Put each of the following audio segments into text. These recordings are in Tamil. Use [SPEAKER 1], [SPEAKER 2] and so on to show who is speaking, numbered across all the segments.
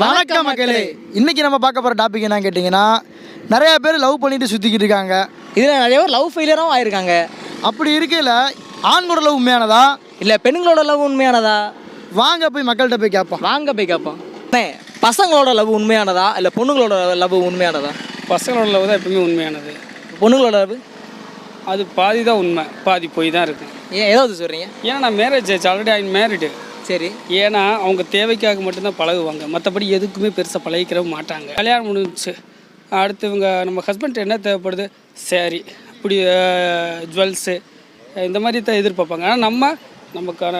[SPEAKER 1] வணக்கம் மக்களே. இன்னைக்கு நம்ம பார்க்க போகிற டாபிக் என்ன கேட்டிங்கன்னா நிறைய பேர் லவ் பண்ணிட்டு சுற்றிக்கிட்டு இருக்காங்க.
[SPEAKER 2] இதில் நிறைய பேர் லவ் ஃபெயிலியரும் ஆயிருக்காங்க.
[SPEAKER 1] அப்படி இருக்கையில் ஆண்களோட லவ் உண்மையானதா?
[SPEAKER 2] இல்லை பெண்களோட லவ் உண்மையானதா?
[SPEAKER 1] வாங்க போய் மக்கள்கிட்ட போய் கேட்போம்.
[SPEAKER 2] வாங்க போய் கேட்போம். அண்ணே, பசங்களோட லவ் உண்மையானதா? இல்லை பொண்ணுங்களோட லவ் உண்மையானதா?
[SPEAKER 3] பசங்களோட லவ் தான் எப்பவுமே உண்மையானது.
[SPEAKER 2] பொண்ணுங்களோட லவ்
[SPEAKER 3] அது பாதி தான் உண்மை. பாதி போய் தான் இருக்குது
[SPEAKER 2] ஏன் ஏதாவது சொல்கிறீங்க
[SPEAKER 3] ஏன்னா நான் மேரேஜ் ஆச்சு ஆல்ரெடி ஐ மேரிடு
[SPEAKER 2] சரி.
[SPEAKER 3] ஏன்னா அவங்க தேவைக்காக மட்டும்தான் பழகுவாங்க. மற்றபடி எதுக்குமே பெருசாக பழகிக்கிறவும் மாட்டாங்க. கல்யாணம் முடிஞ்சுச்சு. அடுத்து இவங்க நம்ம ஹஸ்பண்ட் என்ன தேவைப்படுது? சேரீ இப்படி ஜுவல்ஸு இந்த மாதிரி தான் எதிர்பார்ப்பாங்க. ஆனால் நம்ம நமக்கான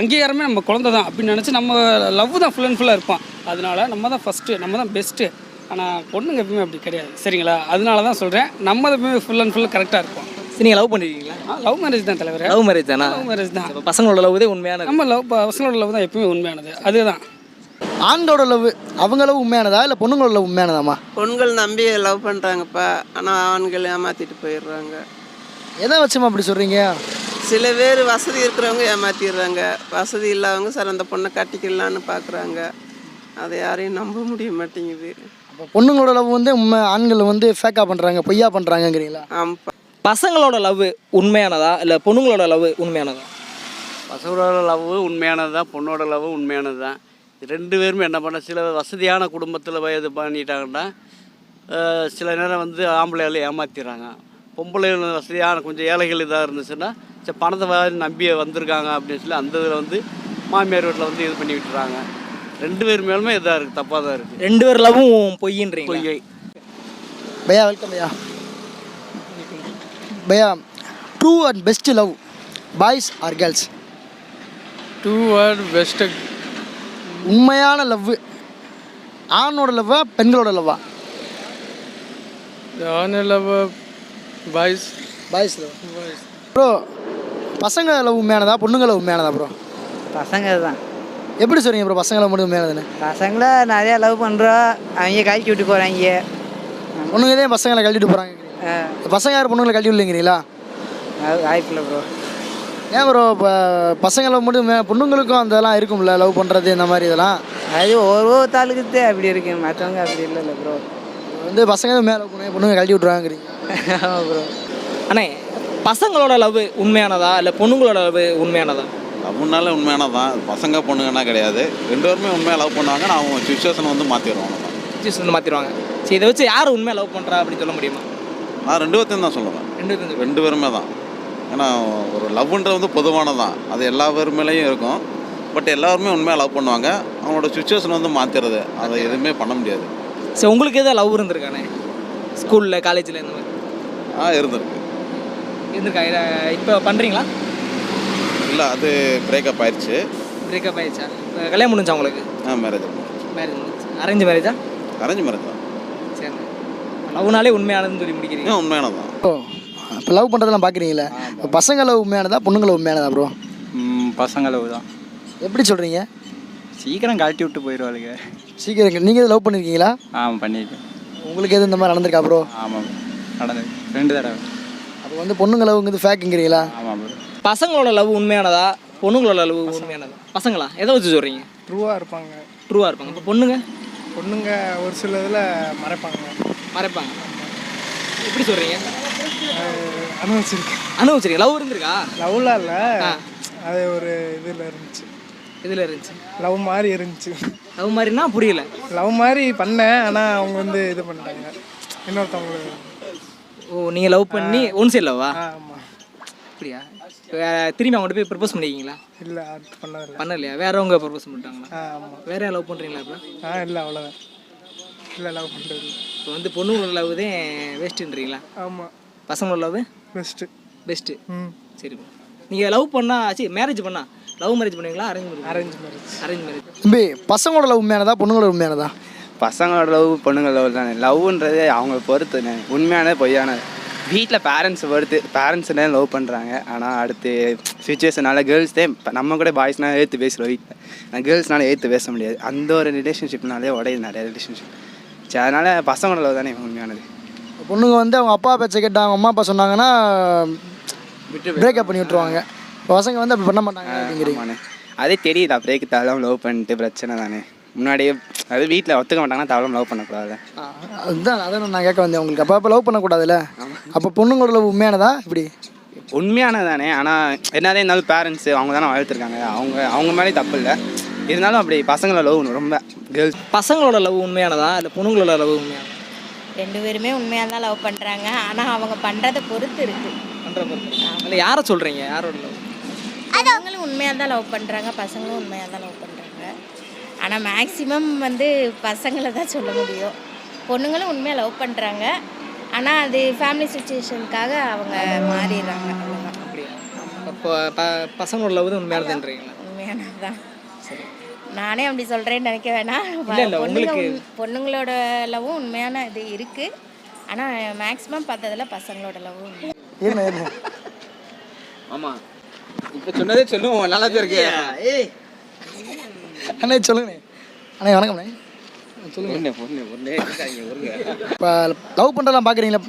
[SPEAKER 3] அங்கீகாரமே நம்ம குழந்த தான். அப்படின்னு நினச்சி நம்ம லவ் தான் ஃபுல் அண்ட் ஃபுல்லாக இருப்போம் அதனால நம்ம தான் ஃபஸ்ட்டு நம்ம தான் பெஸ்ட்டு ஆனால் பொண்ணுங்க எப்பவுமே அப்படி கிடையாது. சரிங்களா? அதனால தான் சொல்கிறேன் நம்ம தான் எப்பவுமே ஃபுல் அண்ட் ஃபுல் கரெக்டாக இருப்போம்.
[SPEAKER 2] நீங்கள் லவ் பண்ணிருக்கீங்களா?
[SPEAKER 3] லவ் மேரேஜ் தான் தலைவர்.
[SPEAKER 2] லவ் மேரேஜ் தானா?
[SPEAKER 3] லவ் மேரேஜ் தான்.
[SPEAKER 2] அப்ப பசங்களோட லவ் தான் உண்மையானது.
[SPEAKER 3] நம்ம லவ் பசங்களோட லவ் தான் எப்பவுமே உண்மையானது. அதுதான்.
[SPEAKER 1] ஆண்களோட லவ் அவங்க லவ் உண்மையானதா? இல்லை பொண்ணுங்களோட லவ் உண்மையானதாம்மா?
[SPEAKER 4] பொண்கள் நம்பி லவ் பண்ணுறாங்கப்பா ஆனால் ஆண்கள் ஏமாற்றிட்டு போயிடுறாங்க.
[SPEAKER 1] எதை வச்சுமா அப்படி சொல்கிறீங்க
[SPEAKER 4] சில பேர் வசதி இருக்கிறவங்க ஏமாத்திடுறாங்க. வசதி இல்லாதவங்க சார் அந்த பொண்ணை கட்டிக்கலான்னு பார்க்குறாங்க அதை யாரையும் நம்ப முடிய மாட்டேங்குது.
[SPEAKER 1] அப்போ பொண்ணுங்களோட லவ் வந்து உண்மை ஆண்கள் வந்து ஃபேக்காக பண்ணுறாங்க பொய்யா பண்ணுறாங்கங்கிறீங்களா
[SPEAKER 4] ஆமாப்பா.
[SPEAKER 2] பசங்களோட லவ் உண்மையானதா? இல்லை பொண்ணுங்களோட லவ் உண்மையானதா?
[SPEAKER 5] பசங்களோட லவ் உண்மையானது தான் பொண்ணோட லவ் உண்மையானது தான் ரெண்டு பேருமே என்ன பண்ண சில வசதியான குடும்பத்தில் போய் இது பண்ணிட்டாங்கன்னா சில நேரம் வந்து ஆம்பளையால் ஏமாத்திடுறாங்க. பொம்பளைகள் வசதியான கொஞ்சம் ஏழைகள் இதாக இருந்துச்சுன்னா சரி பணத்தை நம்பி வந்திருக்காங்க அப்படின்னு சொல்லி அந்த இதில் வந்து மாமியார் வீட்டில் வந்து இது பண்ணி விட்டுறாங்க. ரெண்டு பேர் மேலுமே இதாக இருக்குது தப்பாக தான் இருக்குது
[SPEAKER 2] ரெண்டு பேர் லவ்வும் பொய்யின்றீங்க
[SPEAKER 5] பொய்யை.
[SPEAKER 1] பையா welcome Bhaiya. True and best love boys or girls
[SPEAKER 3] two word best
[SPEAKER 1] உண்மையான லவ் ஆணோட லவ்வா பெண்களோட லவ்வா
[SPEAKER 3] ஆன love boys
[SPEAKER 1] boys love bro பசங்க லவ் உண்மையானதா பொண்ணுங்க லவ் உண்மையானதா ப்ரோ
[SPEAKER 6] பசங்க தான்
[SPEAKER 1] எப்படி சொல்றீங்க ப்ரோ பசங்க லவ் மட்டும் உண்மையானதுன்னு?
[SPEAKER 6] பசங்கள நிறையா லவ் பண்ணுறோம் அவங்க கழிச்சு விட்டு போகிறாங்க
[SPEAKER 1] பொண்ணுங்க தான் பசங்களை கழட்டிட்டு போகிறாங்க பசங்க யார் பொண்ணுங்களை கழட்டி விடலைங்கிறீங்களா?
[SPEAKER 6] வாய்ப்பில்லை ப்ரோ
[SPEAKER 1] ஏன் ப்ரோ இப்போ பசங்க லவ் மட்டும் மே- பொண்ணுங்களுக்கும் அதெல்லாம் இருக்கும்ல லவ் பண்ணுறது இந்த மாதிரி இதெல்லாம்?
[SPEAKER 6] அது ஒரு ஒருத்தாளுக்கு அப்படி இருக்கு மற்றவங்க அப்படி இல்லைல்ல ப்ரோ
[SPEAKER 1] வந்து பசங்க மேலே லவ் பண்ணுங்க கழட்டி விட்ருவாங்கிறீங்க
[SPEAKER 6] ஆமாம் ப்ரோ
[SPEAKER 2] அண்ணே பசங்களோட லவ் உண்மையானதா இல்லை பொண்ணுங்களோட லவ் உண்மையானதா?
[SPEAKER 7] லவ்னால உண்மையானது தான் பசங்க பொண்ணுங்கன்னா கிடையாது. ரெண்டு பேருமே உண்மையாக லவ் பண்ணுவாங்க நான் அவங்க சுச்சுவேஷனை வந்து
[SPEAKER 2] சூஸ் வந்து மாற்றிடுவாங்க சரி இதை வச்சு யார் உண்மையாக லவ் பண்ணுறா அப்படின்னு சொல்ல முடியுமா?
[SPEAKER 7] நான் ரெண்டு பேர்த்தையும் தான் சொல்லுவேன்.
[SPEAKER 2] ரெண்டு பேரும்
[SPEAKER 7] ரெண்டு பேருமே தான். ஏன்னா ஒரு லவ்ன்றது வந்து பொதுவானது தான் அது எல்லா பேர் மேலேயும் இருக்கும். பட் எல்லாருமே உண்மையாக லவ் பண்ணுவாங்க. அவங்களோட சுச்சுவேஷன் வந்து மாற்றிடுறது அதை எதுவுமே பண்ண முடியாது.
[SPEAKER 2] சரி உங்களுக்கு எதாவது லவ் இருந்திருக்கானே? ஸ்கூலில் காலேஜில் இந்த மாதிரி?
[SPEAKER 7] ஆ இருந்திருக்கு.
[SPEAKER 2] இருந்திருக்கா? இப்போ பண்ணுறீங்களா
[SPEAKER 7] இல்லை அது பிரேக்கப் ஆயிடுச்சு
[SPEAKER 2] பிரேக்கப் ஆயிடுச்சா கல்யாணம் முடிஞ்சா உங்களுக்கு?
[SPEAKER 7] ஆ மேரேஜ்
[SPEAKER 2] மேரேஜ் அரேஞ்ச் மேரேஜா
[SPEAKER 7] அரேஞ்ச் மேரேஜ் தான்.
[SPEAKER 2] லவ்னாலே உண்மையானதுன்னு சொல்லி முடிக்கிறீங்க?
[SPEAKER 7] ஏன் உண்மையானது? தான்
[SPEAKER 1] ஓ இப்போ லவ் பண்ணுறதெல்லாம் பார்க்குறீங்களே இப்போ பசங்க லவ் உண்மையானதா பொண்ணுங்க லவ் உண்மையானதா ப்ரோ
[SPEAKER 8] பசங்க லவ் தான்.
[SPEAKER 1] எப்படி சொல்கிறீங்க
[SPEAKER 8] சீக்கிரம் கழட்டி விட்டு போயிடுவாளுங்க
[SPEAKER 1] சீக்கிரம் நீங்கள் லவ் பண்ணியிருக்கீங்களா
[SPEAKER 8] ஆமாம் பண்ணியிருக்கேன்.
[SPEAKER 1] உங்களுக்கு எதுவும் இந்த மாதிரி நடந்திருக்கா ப்ரோ
[SPEAKER 8] ஆமாம் நடந்தது ரெண்டு தடவை.
[SPEAKER 1] அப்போ வந்து பொண்ணுங்க லவ்ங்கிறது ஃபேக்குங்கிறீங்களா
[SPEAKER 8] ஆமாம் ப்ரோ
[SPEAKER 2] பசங்களோட லவ் உண்மையானதா பொண்ணுங்களோட லவ் உண்மையானதா? பசங்களா? எதை வச்சு சொல்கிறீங்க
[SPEAKER 9] ட்ரூவாக இருப்பாங்க.
[SPEAKER 2] ட்ரூவாக இருப்பாங்க. இப்போ பொண்ணுங்க?
[SPEAKER 9] பொண்ணுங்க ஒரு சில இதில் மறைப்பாங்க.
[SPEAKER 2] மறைப்பாங்க. எப்படி சொல்கிறீங்க
[SPEAKER 9] அனுபவிச்சிருக்கேன்.
[SPEAKER 2] அனுபவிச்சிருக்கீங்க? லவ் இருந்திருக்கா?
[SPEAKER 9] லவ்லாம் இல்லை. அது ஒரு இதில் இருந்துச்சு.
[SPEAKER 2] இதில் இருந்துச்சு.
[SPEAKER 9] லவ் மாதிரி இருந்துச்சு.
[SPEAKER 2] லவ் மாதிரினா புரியல.
[SPEAKER 9] லவ் மாதிரி பண்ணேன் ஆனால் அவங்க வந்து இது பண்ணிட்டாங்க இன்னொருத்தவங்களுக்கு
[SPEAKER 2] ஓ நீங்கள் லவ் பண்ணி ஒன் சைட் லவ்வா
[SPEAKER 9] ஆமாம்
[SPEAKER 2] அப்படியா? திரும்பி அவங்கள்ட்ட போய் ப்ரப்போஸ் பண்ணிருக்கீங்களா?
[SPEAKER 9] இல்லை அது பண்ணதில்லை
[SPEAKER 2] பண்ணலையா? வேறவங்க ப்ரப்போஸ் பண்ணிட்டாங்களா?
[SPEAKER 9] ஆமாம்
[SPEAKER 2] வேற லவ் பண்ணுறீங்களா இப்போ?
[SPEAKER 9] ஆ இல்லை அவ்வளோதான் இல்லை லவ் பண்ணுறது
[SPEAKER 2] இப்போ வந்து பொண்ணுங்களோட லவ் தான் வேஸ்ட்டுன்றீங்களா
[SPEAKER 9] ஆமாம்
[SPEAKER 2] பசங்களோட லவ்
[SPEAKER 9] பெஸ்ட்டு
[SPEAKER 2] பெஸ்ட்டு
[SPEAKER 9] ம்.
[SPEAKER 2] சரி நீங்கள் லவ் பண்ணா சரி மேரேஜ் பண்ணா லவ் மேரேஜ் பண்ணுவீங்களா? அரேஞ்ச் பண்ணுவீங்களா?
[SPEAKER 9] அரேஞ்ச் மேரேஜ்
[SPEAKER 2] அரேஞ்ச் மேரேஜ்
[SPEAKER 1] தம்பி பசங்களோட லவ் உண்மையானதா பொண்ணுங்களோட உண்மையானதா
[SPEAKER 8] பசங்களோட லவ் பொண்ணுங்க லவ் தானே. லவ்ன்றது அவங்க பொறுத்துனே உண்மையானது பொய்யானது வீட்டில் பேரண்ட்ஸ் பொறுத்து பேரண்ட்ஸ் தான் லவ் பண்ணுறாங்க ஆனால் அடுத்து சுச்சுவேஷனால கேர்ள்ஸ் தான் இப்ப நம்ம கூட பாய்ஸ்னால் ஏற்று பேசுகிறோம் வீட்டில் நான் கேர்ள்ஸ்னால ஏற்று பேச முடியாது. அந்த ஒரு ரிலேஷன்ஷிப்னாலே உடையுது நிறைய ரிலேஷன்ஷிப் சரி அதனால் பசங்களோட லவ் தானே உண்மையானது?
[SPEAKER 1] பொண்ணுங்க வந்து அவங்க அப்பா பேச்சை கேட்டு அவங்க அம்மா அப்பா சொன்னாங்கன்னா பிரேக்கப் பண்ணி விட்டுருவாங்க. பசங்க வந்து அப்படி பண்ண மாட்டாங்க அப்படிங்கிறீங்க.
[SPEAKER 8] அதே தெரியுதா பிரேக் தாலும் லவ் பண்ணிட்டு பிரச்சனை தானே. முன்னாடியே அது வீட்டில் ஒத்துக்க மாட்டாங்கன்னா தவளம் லவ் பண்ணக்கூடாது.
[SPEAKER 1] அதுதான் அதான் நான் கேட்க வந்தேன் உங்களுக்கு. அப்போ அப்போ லவ் பண்ணக்கூடாதுல்ல? அப்போ பொண்ணுங்களோட லவ் உண்மையானதா இப்படி?
[SPEAKER 8] உண்மையானது தானே ஆனால் என்னதான் இருந்தாலும் பேரண்ட்ஸு அவங்க தானே வளர்த்துருக்காங்க அவங்க அவங்க மேலே தப்பு இல்லை. இருந்தாலும் அப்படி பசங்களை லவ் ரொம்ப கேர்ள்ஸ்
[SPEAKER 2] பசங்களோட லவ் உண்மையானதா? இல்லை பொண்ணுங்களோட லவ் உண்மையானதா
[SPEAKER 10] ரெண்டு பேருமே உண்மையாக தான் லவ் பண்ணுறாங்க ஆனால் அவங்க பண்ணுறதை பொறுத்து இருக்கு.
[SPEAKER 2] பண்ற மாதிரி இல்லை யாரை சொல்கிறீங்க யாரோட லவ்
[SPEAKER 10] அவங்களும் உண்மையாக தான் லவ் பண்ணுறாங்க பசங்களும் உண்மையாக தான் லவ் பண்ணுறாங்க ஆனால் மேக்ஸிமம் வந்து பசங்களை தான் சொல்ல முடியும். பொண்ணுங்களும் உண்மையாக லவ் பண்ணுறாங்க ஆனால் அது ஃபேமிலி சுச்சுவேஷனுக்காக அவங்க மாறிடுறாங்க. அவ்வளோதான்
[SPEAKER 2] அப்படியா? அப்போ ப பசங்களோட லவ் தான் உண்மையானதுன்றீங்களா?
[SPEAKER 10] உண்மையானது தான் நானே அப்படி சொல்கிறேன்னு நினைக்க வேணாம். பொண்ணுங்க பொண்ணுங்களோட லவ்வும் உண்மையான இது இருக்குது ஆனால் மேக்ஸிமம் பார்த்ததுல பசங்களோட
[SPEAKER 1] இருங்க
[SPEAKER 8] ஆமாம் இப்போ சொன்னதே சொல்லுவோம். நல்லா இருக்கு.
[SPEAKER 1] அண்ணே சொல்லுங்கண்ணே. அண்ணே வணக்கம்ண்ணே. சொல்லுங்க. இப்போ லவ் பண்ணுறதெல்லாம் பார்க்குறீங்களா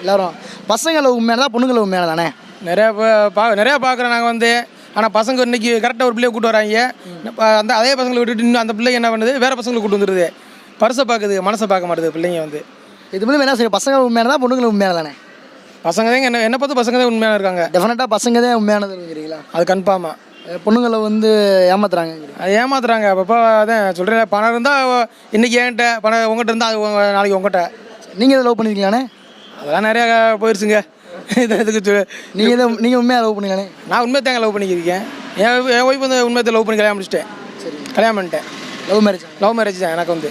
[SPEAKER 1] எல்லாரும். பசங்க லவ் உண்மையானதா பொண்ணுங்க லவ் உண்மையானதானே?
[SPEAKER 9] நிறையா பா- பா நிறையா பார்க்குறோம் நாங்கள் வந்து ஆனால் பசங்க இன்னைக்கு கரெக்டாக ஒரு பிள்ளைய கூட்டு வராங்க. அந்த அதே பசங்களை விட்டுட்டு இன்னும் அந்த பிள்ளைங்க என்ன பண்ணுது? வேறு பசங்களை கூட்டு வந்துடுது பரிசை பார்க்குது மனசை பார்க்க மாட்டுது பிள்ளைங்க வந்து.
[SPEAKER 1] இது மூலம் என்ன செய்யும் பசங்க உண்மையானதா பொண்ணுங்க உண்மையானதானே?
[SPEAKER 9] பசங்க தான் என்ன என்ன பார்த்து பசங்க தான் உண்மையான இருக்காங்க.
[SPEAKER 1] டெஃபினட்டாக பசங்க தான் உண்மையானதுங்கிறீங்களா
[SPEAKER 9] அது கன்ஃபார்மாக
[SPEAKER 1] பொண்ணுங்களை வந்து ஏமாத்துறாங்கங்கிறீங்க
[SPEAKER 9] அது ஏமாத்துறாங்க. அப்பப்போ அதான் சொல்கிறேன் பணம் இருந்தால் இன்னைக்கு என்கிட்ட பணம் உங்கள்கிட்ட இருந்தால் அது நாளைக்கு உங்கள்கிட்ட
[SPEAKER 1] நீங்கள் எதை லவ் பண்ணியிருக்கீங்களாண்ணே
[SPEAKER 9] அதெல்லாம் நிறையா போயிடுச்சுங்க இது எதுக்கு சொல்லு
[SPEAKER 1] நீங்கள் எதை நீங்கள் உண்மையாக லவ் பண்ணீங்களாண்ணே
[SPEAKER 9] நான் உண்மை தாங்க லவ் பண்ணிக்கிருக்கேன். என் என் ஒய்ஃப் வந்து உண்மையத்தை லவ் பண்ணி கல்யாணம் முடிச்சிட்டேன். கல்யாணம் பண்ணிட்டேன்.
[SPEAKER 1] லவ் மேரேஜ்
[SPEAKER 9] லவ் மேரேஜ் தான் எனக்கு வந்து.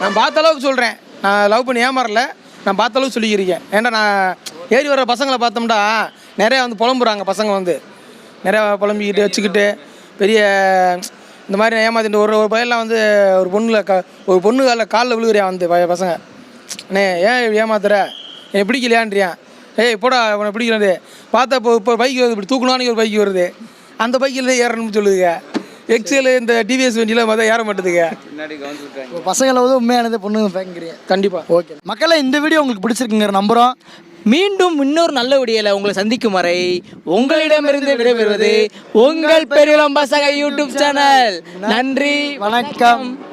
[SPEAKER 9] நான் பார்த்த அளவுக்கு சொல்கிறேன் நான் லவ் பண்ணி ஏமாறல. நான் பார்த்த அளவுக்கு சொல்லிக்கிறேன் ஏன்டா நான் ஏறி வர பசங்களை பார்த்தோம்னா நிறையா வந்து புலம்புறாங்க பசங்க வந்து. நிறையா புலம்பிக்கிட்டு வச்சுக்கிட்டு பெரிய இந்த மாதிரி ஏமாத்திட்டு ஒரு ஒரு பையன்லாம் வந்து ஒரு பொண்ணுல க ஒரு பொண்ணு காலில் காலில் விழுகுறியா வந்து பசங்க? அண்ணே ஏன் ஏமாத்துற? என்னை பிடிக்கலையான்றியான். ஏய் போடா உன்னை பிடிக்கிறது. பார்த்தா இப்போ இப்போ பைக் வருது இப்படி தூக்கணும்னு ஒரு பைக் வருது. அந்த பைக்கில் ஏறணும்னு சொல்லுதுங்க. எக்ஸல் இந்த டிவிஎஸ் வண்டியில் மொதல் ஏற மாட்டுதுங்க.
[SPEAKER 1] இப்போ பசங்க லவ் தான் உண்மையானது பொண்ணுங்க ஃபேங்கிறீங்க
[SPEAKER 9] கண்டிப்பாக
[SPEAKER 1] ஓகே மக்களே இந்த வீடியோ உங்களுக்கு பிடிச்சிருக்குங்கிற நம்புகிறோம்
[SPEAKER 2] மீண்டும் இன்னொரு நல்ல விடியல உங்களை சந்திக்கும் வரை உங்களிடமிருந்து விடைபெறுவது உங்கள் பெரியலம் பசங்க யூடியூப் சேனல். நன்றி
[SPEAKER 1] வணக்கம்.